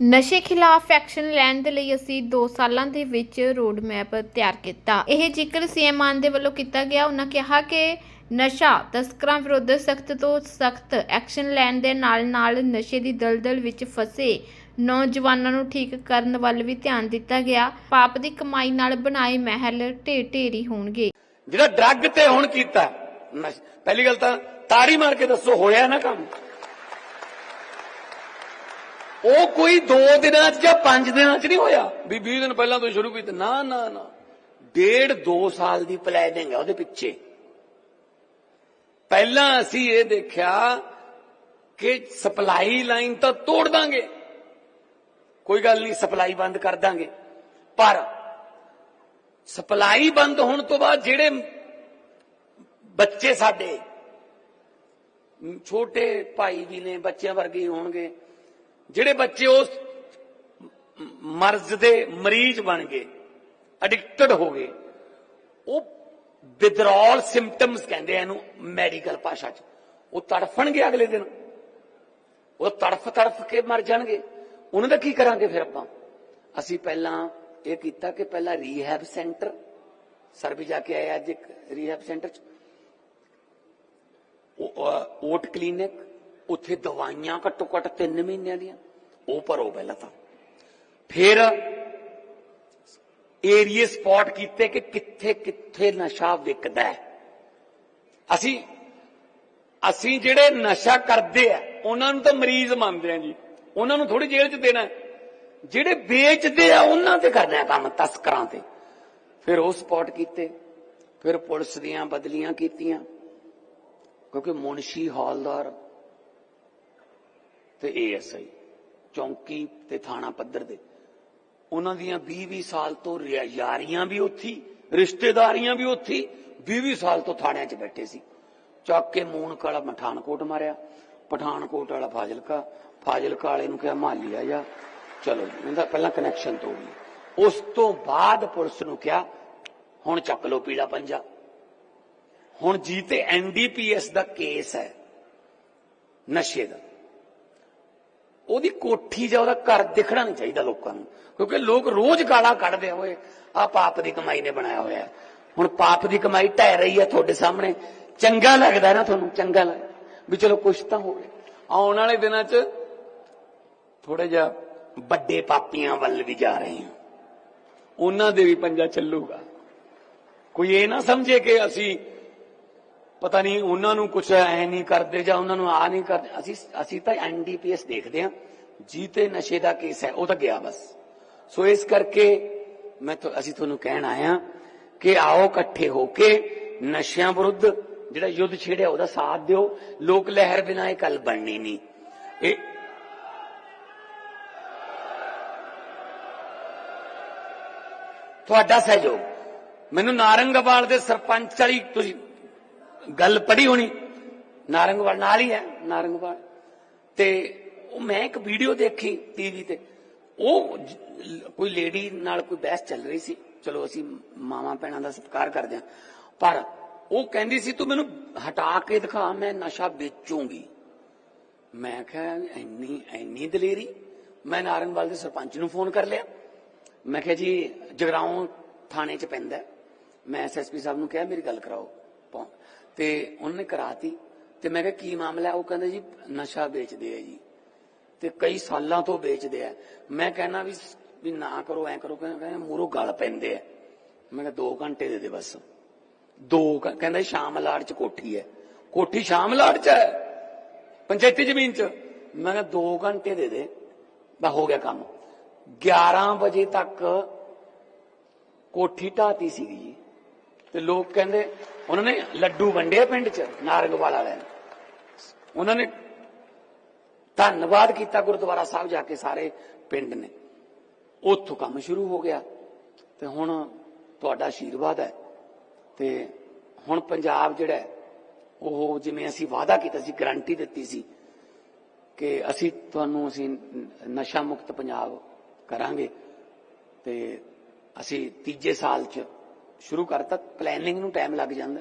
ਨਸ਼ੇ ਖਿਲਾਫ ਐਕਸ਼ਨ ਲੈਣ ਦੇ ਲਈ ਅਸੀਂ 2 ਸਾਲਾਂ ਦੇ ਵਿੱਚ ਰੋਡ ਮੈਪ ਤਿਆਰ ਕੀਤਾ। ਇਹ ਜ਼ਿਕਰ ਸੀਐਮ ਮਾਨ ਦੇ ਵੱਲੋਂ ਕੀਤਾ ਗਿਆ, ਉਹਨਾਂ ਕਿਹਾ ਕਿ ਨਸ਼ਾ ਤਸਕਰਾਂ ਵਿਰੁੱਧ ਸਖਤ ਤੋਂ ਸਖਤ ਐਕਸ਼ਨ ਲੈਣ ਦੇ ਨਾਲ-ਨਾਲ ਨਸ਼ੇ ਦੀ ਦਲਦਲ ਵਿੱਚ ਫਸੇ ਨੌਜਵਾਨਾਂ ਨੂੰ ਠੀਕ ਕਰਨ ਵੱਲ ਵੀ ਧਿਆਨ ਦਿੱਤਾ ਗਿਆ। ਪਾਪ ਦੀ ਕਮਾਈ ਨਾਲ ਬਣਾਏ ਮਹਿਲ ਢੇਰ ਢੇਰੀ ਹੋਣਗੇ। ਜਿਹੜਾ ਡਰੱਗ ਤੇ ਹੁਣ ਕੀਤਾ ਪਹਿਲੀ ਗੱਲ ਤਾਂ ਤਾਰੀ ਮਾਰ ਕੇ ਦੱਸੋ, ਹੋਇਆ ਨਾ ਕੰਮ? ਉਹ ਕੋਈ 2 ਦਿਨਾਂ ਚ ਜਾਂ 5 ਦਿਨਾਂ ਚ ਨਹੀਂ ਹੋਇਆ। ਵੀ 20 ਦਿਨ ਪਹਿਲਾਂ ਤੋਂ ਸ਼ੁਰੂ ਕੀਤਾ। ਨਾ ਨਾ ਨਾ। ਡੇਢ 2 ਸਾਲ ਦੀ ਪਲੈਨਿੰਗ ਹੈ ਉਹਦੇ ਪਿੱਛੇ। ਪਹਿਲਾਂ ਅਸੀਂ ਇਹ ਦੇਖਿਆ ਕਿ ਸਪਲਾਈ ਲਾਈਨ ਤਾਂ ਤੋੜ ਦਾਂਗੇ। ਕੋਈ ਗੱਲ ਨਹੀਂ ਸਪਲਾਈ ਬੰਦ ਕਰ ਦਾਂਗੇ। ਪਰ ਸਪਲਾਈ ਬੰਦ ਹੋਣ ਤੋਂ ਬਾਅਦ ਜਿਹੜੇ ਬੱਚੇ ਸਾਡੇ ਛੋਟੇ ਭਾਈ ਵੀ ਨੇ ਬੱਚਿਆਂ ਵਰਗੇ ਹੋਣਗੇ ਜਿਹੜੇ ਬੱਚੇ ਉਸ ਮਰਜ਼ ਦੇ ਮਰੀਜ਼ ਬਣ ਗਏ ਐਡਿਕਟਡ ਹੋ ਗਏ, ਉਹ ਵਿਦਰੋਲ ਸਿੰਪਟਮਸ ਕਹਿੰਦੇ ਆ ਇਹਨੂੰ ਮੈਡੀਕਲ ਭਾਸ਼ਾ 'ਚ। ਉਹ ਤੜਫਣਗੇ ਅਗਲੇ ਦਿਨ। ਉਹ ਤੜਫ ਤੜਫ ਕੇ ਮਰ ਜਾਣਗੇ। ਉਹਨਾਂ ਦਾ ਕੀ ਕਰਾਂਗੇ ਫਿਰ ਆਪਾਂ? ਅਸੀਂ ਪਹਿਲਾਂ ਇਹ ਕੀਤਾ ਕਿ ਪਹਿਲਾਂ ਰੀਹੈਬ ਸੈਂਟਰ ਸਰ ਵੀ ਜਾ ਕੇ ਆਏ ਅੱਜ ਇੱਕ ਰੀਹੈਬ ਸੈਂਟਰ ਚ। ਓਟ ਕਲੀਨਿਕ ਉੱਥੇ ਦਵਾਈਆਂ ਘੱਟੋ ਘੱਟ 3 ਮਹੀਨਿਆਂ ਦੀਆਂ। ਉਹ ਭਰੋ ਪਹਿਲਾਂ ਤਾਂ। ਫਿਰ ਏਰੀਏ ਸਪੌਟ ਕੀਤੇ ਕਿ ਕਿੱਥੇ ਕਿੱਥੇ ਨਸ਼ਾ ਵਿਕਦਾ ਹੈ। ਅਸੀਂ ਅਸੀਂ ਜਿਹੜੇ ਨਸ਼ਾ ਕਰਦੇ ਆ, ਉਹਨਾਂ ਨੂੰ ਤਾਂ ਮਰੀਜ਼ ਮੰਨਦੇ ਆ ਜੀ। ਉਹਨਾਂ ਨੂੰ ਥੋੜੀ ਜੇਲ੍ਹ 'ਚ ਦੇਣਾ ਜਿਹੜੇ ਵੇਚਦੇ ਆ, ਉਹਨਾਂ ਤੇ ਕਰਨਾ ਕੰਮ ਤਸਕਰਾਂ ਤੇ। ਫਿਰ ਉਹ ਸਪੌਟ ਕੀਤੇ। ਫਿਰ ਪੁਲਿਸ ਦੀਆਂ ਬਦਲੀਆਂ ਕੀਤੀਆਂ। ਕਿਉਂਕਿ ਮੁਨਸ਼ੀ ਹੌਲਦਾਰ ਤੇ ਏਐਸਆਈ ਚੌਂਕੀ ਤੇ ਥਾਣਾ ਪੱਧਰ ਦੇ। ਉਹਨਾਂ ਦੀਆਂ 20-20 ਸਾਲ ਤੋਂ ਯਾਰੀਆਂ ਵੀ ਉੱਥੀ, ਰਿਸ਼ਤੇਦਾਰੀਆਂ ਵੀ ਉੱਥੀ 20-20 ਸਾਲ ਤੋਂ ਥਾਣਿਆਂ 'ਚ ਬੈਠੇ ਸੀ। ਚੱਕ ਕੇ ਮੂਨ ਕਾਲਾ ਪਠਾਨਕੋਟ ਮਾਰਿਆ। ਪਠਾਨਕੋਟ ਵਾਲਾ ਫਾਜ਼ਿਲਕਾ ਫਾਜ਼ਿਲਕਾ ਵਾਲੇ ਨੂੰ ਕਿਹਾ, ਮਾਲੀ ਆ ਜਾ। ਚਲੋ ਜੀ। ਇਹਦਾ ਪਹਿਲਾਂ ਕਨੈਕਸ਼ਨ ਤੋੜ ਲਈ ਉਸ ਤੋਂ ਬਾਅਦ ਪੁਲਿਸ ਨੂੰ ਕਿਹਾ, ਹੁਣ ਚੱਕ ਲਓ ਪੀੜਾ ਪੰਜਾ। ਹੁਣ ਜੀ ਤੇ ਐਨਡੀਪੀਐਸ ਦਾ ਕੇਸ ਹੈ, ਨਸ਼ੇ ਦਾ। ਉਹਦੀ ਕੋਠੀ ਜਾਂ ਉਹਦਾ ਘਰ ਦਿਖਣਾ ਨਹੀਂ ਚਾਹੀਦਾ ਲੋਕਾਂ ਨੂੰ, ਕਿਉਂਕਿ ਲੋਕ ਰੋਜ਼ ਗਾਲਾਂ ਕੱਢਦੇ ਹੋਏ ਆ ਪਾਪ ਦੀ ਕਮਾਈ ਨੇ ਬਣਾਇਆ ਹੋਇਆ ਹੁਣ ਪਾਪ ਦੀ ਕਮਾਈ ਢਹਿ ਰਹੀ ਹੈ ਤੁਹਾਡੇ ਸਾਹਮਣੇ, ਚੰਗਾ ਲੱਗਦਾ ਨਾ ਤੁਹਾਨੂੰ, ਚੰਗਾ ਲੱਗਦਾ ਵੀ ਚਲੋ ਕੁਛ ਤਾਂ ਹੋਵੇ। ਆਉਣ ਵਾਲੇ ਦਿਨਾਂ 'ਚ ਥੋੜਾ ਜਿਹਾ ਵੱਡੇ ਪਾਪੀਆਂ ਵੱਲ ਵੀ ਜਾ ਰਹੇ ਹਾਂ। ਉਹਨਾਂ ਦੇ ਵੀ ਪੰਜਾ ਚੱਲੂਗਾ। ਕੋਈ ਇਹ ਨਾ ਸਮਝੇ ਕਿ ਅਸੀਂ ਪਤਾ ਨਹੀਂ ਉਹਨਾਂ ਨੂੰ ਕੁਝ ਐ ਨਹੀਂ ਕਰਦੇ ਜਾਂ ਉਹਨਾਂ ਨੂੰ ਆ ਨਹੀਂ ਕਰਦੇ। ਅਸੀਂ ਅਸੀਂ ਤਾਂ ਐਨਡੀਪੀਐਸ ਦੇਖਦੇ ਹਾਂ। ਜੀ ਤੇ ਨਸ਼ੇ ਦਾ ਕੇਸ ਹੈ, ਉਹ ਤਾਂ ਗਿਆ ਬਸ। ਸੋ ਇਸ ਕਰਕੇ ਮੈਂ ਅਸੀਂ ਤੁਹਾਨੂੰ ਕਹਿਣ ਆਇਆ ਕਿ ਆਓ ਇਕੱਠੇ ਹੋ ਕੇ ਨਸ਼ਿਆਂ ਵਿਰੁੱਧ ਜਿਹੜਾ ਯੁੱਧ ਛੇੜਿਆ ਉਹਦਾ ਸਾਥ ਦਿਓ। ਲੋਕ ਲਹਿਰ ਬਿਨਾਂ ਇਹ ਗੱਲ ਬਣਨੀ ਨਹੀਂ। ਇਹ ਤੁਹਾਡਾ ਸਹਿਯੋਗ। ਮੈਨੂੰ ਨਾਰੰਗਵਾਲ ਦੇ ਸਰਪੰਚ ਵਾਲੀ ਤੁਸੀਂ ਗੱਲ ਪੜ੍ਹੀ ਹੋਣੀ। ਨਾਰੰਗਵਾਲ ਨਾਲ ਹੀ ਹੈ, ਨਾਰੰਗਵਾਲ। ਤੇ ਉਹ ਮੈਂ ਇੱਕ ਵੀਡੀਓ ਦੇਖੀ ਟੀਵੀ ਤੇ। ਉਹ ਕੋਈ ਲੇਡੀ ਨਾਲ ਕੋਈ ਬਹਿਸ ਚੱਲ ਰਹੀ ਸੀ। ਚਲੋ ਅਸੀਂ ਮਾਵਾਂ ਭੈਣਾਂ ਦਾ ਸਤਿਕਾਰ ਕਰਦੇ ਹਾਂ। ਪਰ ਉਹ ਕਹਿੰਦੀ ਸੀ, ਤੂੰ ਮੈਨੂੰ ਹਟਾ ਕੇ ਦਿਖਾ, ਮੈਂ ਨਸ਼ਾ ਵੇਚੂਗੀ। ਮੈਂ ਕਿਹਾ, ਇੰਨੀ ਇੰਨੀ ਦਲੇਰੀ? ਮੈਂ ਨਾਰੰਗਵਾਲ ਦੇ ਸਰਪੰਚ ਨੂੰ ਫੋਨ ਕਰ ਲਿਆ। ਮੈਂ ਕਿਹਾ, ਜੀ, ਜਗਰਾਉਂ ਥਾਣੇ 'ਚ ਪੈਂਦਾ ਹੈ। ਮੈਂ ਐਸਐਸਪੀ ਸਾਹਿਬ ਨੂੰ ਕਿਹਾ, ਮੇਰੀ ਗੱਲ ਕਰਾਓ। ਤੇ ਉਹਨੇ ਕਰਾਤੀ। ਤੇ ਮੈਂ ਕਿਹਾ, ਕੀ ਮਾਮਲਾ ਉਹ ਕਹਿੰਦੇ ਜੀ, ਨਸ਼ਾ ਵੇਚਦੇ ਆ ਜੀ। ਤੇ ਕਈ ਸਾਲਾਂ ਤੋਂ ਵੇਚਦੇ ਆ। ਮੈਂ ਕਹਿਣਾ ਵੀ ਵੀ ਨਾ ਕਰੋ, ਐ ਕਰੋ। ਕਹਿੰਦੇ ਮੂਰੋ ਗਲ ਪੈਂਦੇ ਆ। ਮੈਂ ਕਿਹਾ 2 ਘੰਟੇ ਦੇ ਦੇ ਬਸ। ਦੋ ਘੰ- ਕਹਿੰਦਾ ਸ਼ਾਮ ਲਾੜ 'ਚ ਕੋਠੀ ਹੈ। ਕੋਠੀ ਸ਼ਾਮ ਲਾੜ 'ਚ ਹੈ? ਪੰਚਾਇਤੀ ਜ਼ਮੀਨ 'ਚ? ਮੈਂ ਕਿਹਾ 2 ਘੰਟੇ ਦੇ ਦੇ। ਬਾ ਹੋ ਗਿਆ ਕੰਮ। 11 ਵਜੇ ਤੱਕ ਕੋਠੀ ਢਾਤੀ ਸੀਗੀ ਜੀ। ਤੇ ਲੋਕ ਕਹਿੰਦੇ, ਉਹਨਾਂ ਨੇ ਲੱਡੂ ਵੰਡੇ ਪਿੰਡ 'ਚ, ਨਾਰੰਗਵਾਲ ਵਾਲਿਆਂ ਨੇ ਉਹਨਾਂ ਨੇ ਧੰਨਵਾਦ ਕੀਤਾ ਗੁਰਦੁਆਰਾ ਸਾਹਿਬ ਜਾ ਕੇ ਸਾਰੇ ਪਿੰਡ ਨੇ। ਉੱਥੋਂ ਕੰਮ ਸ਼ੁਰੂ ਹੋ ਗਿਆ। ਤੇ ਹੁਣ ਤੁਹਾਡਾ ਆਸ਼ੀਰਵਾਦ ਹੈ। ਤੇ ਹੁਣ ਪੰਜਾਬ ਜਿਹੜਾ ਉਹ ਜਿਵੇਂ ਅਸੀਂ ਵਾਅਦਾ ਕੀਤਾ ਸੀ, ਗਾਰੰਟੀ ਦਿੱਤੀ ਸੀ ਕਿ ਅਸੀਂ ਤੁਹਾਨੂੰ ਅਸੀਂ ਨਸ਼ਾ ਮੁਕਤ ਪੰਜਾਬ ਕਰਾਂਗੇ। ਤੇ ਅਸੀਂ ਤੀਜੇ ਸਾਲ ਚ ਸ਼ੁਰੂ ਕਰਤਾ ਪਲੈਨਿੰਗ ਨੂੰ ਟਾਈਮ ਲੱਗ ਜਾਂਦਾ।